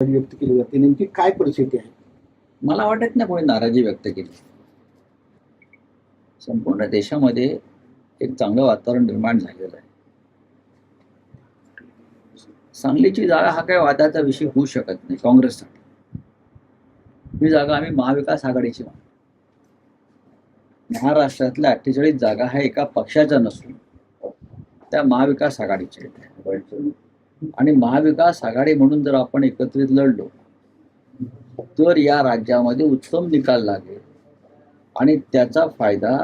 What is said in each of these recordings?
व्यक्त केली जाते. नेमकी काय परिस्थिती आहे? मला वाटत नाही कोणी नाराजी व्यक्त केली. संपूर्ण देशामध्ये एक चांगलं वातावरण निर्माण झालेलं आहे. सांगलीची जागा हा काही वादाचा विषय होऊ शकत नाही काँग्रेससाठी. ही जागा आम्ही महाविकास आघाडीची मानतो. महाराष्ट्रातल्या अठ्ठेचाळीस जागा ह्या एका पक्षाच्या नसून त्या महाविकास आघाडीच्या आहेत. आणि महाविकास आघाडी म्हणून जर आपण एकत्रित लढलो तर या राज्यामध्ये उत्तम निकाल लागेल. आणि त्याचा फायदा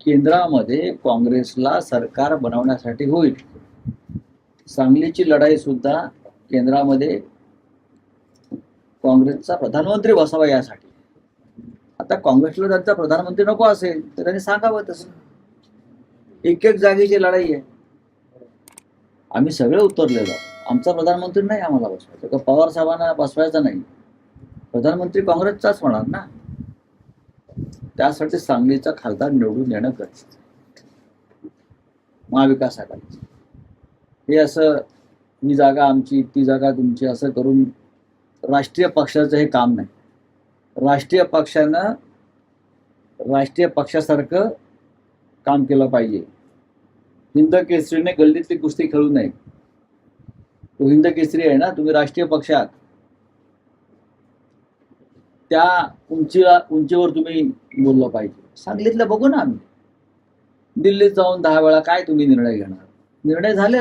केंद्रामध्ये काँग्रेसला सरकार बनवण्यासाठी होईल. सांगलीची लढाई सुद्धा केंद्रामध्ये काँग्रेसचा प्रधानमंत्री बसावा यासाठी. आता काँग्रेसला त्यांचा प्रधानमंत्री नको असेल तर त्यांनी सांगावं तसं. एक एक जागेची लढाई आहे. आम्ही सगळे उतरलेलो. आमचा प्रधानमंत्री नाही आम्हाला बसवायचा. का पवार साहेबांना बसवायचा नाही. प्रधानमंत्री काँग्रेसचाच होणार ना? त्यासाठी सांगलीचा खासदार निवडून येणं गरजेचं महाविकास आघाडीचं. हे असं ही जागा आमची ती जागा तुमची असं करून राष्ट्रीय पक्षाचं हे काम नाही. राष्ट्रीय पक्षानं राष्ट्रीय पक्षासारखं काम केलं पाहिजे. हिंद केसरीने गल्लीतली कुस्ती खेळू नये. तो हिंद केसरी आहे ना तुम्ही राष्ट्रीय पक्षात. त्या उंचीला उंचीवर तुम्ही बोललं पाहिजे. सांगलीतलं बघू ना आम्ही. दिल्लीत जाऊन दहा वेळा काय तुम्ही निर्णय घेणार? निर्णय झाले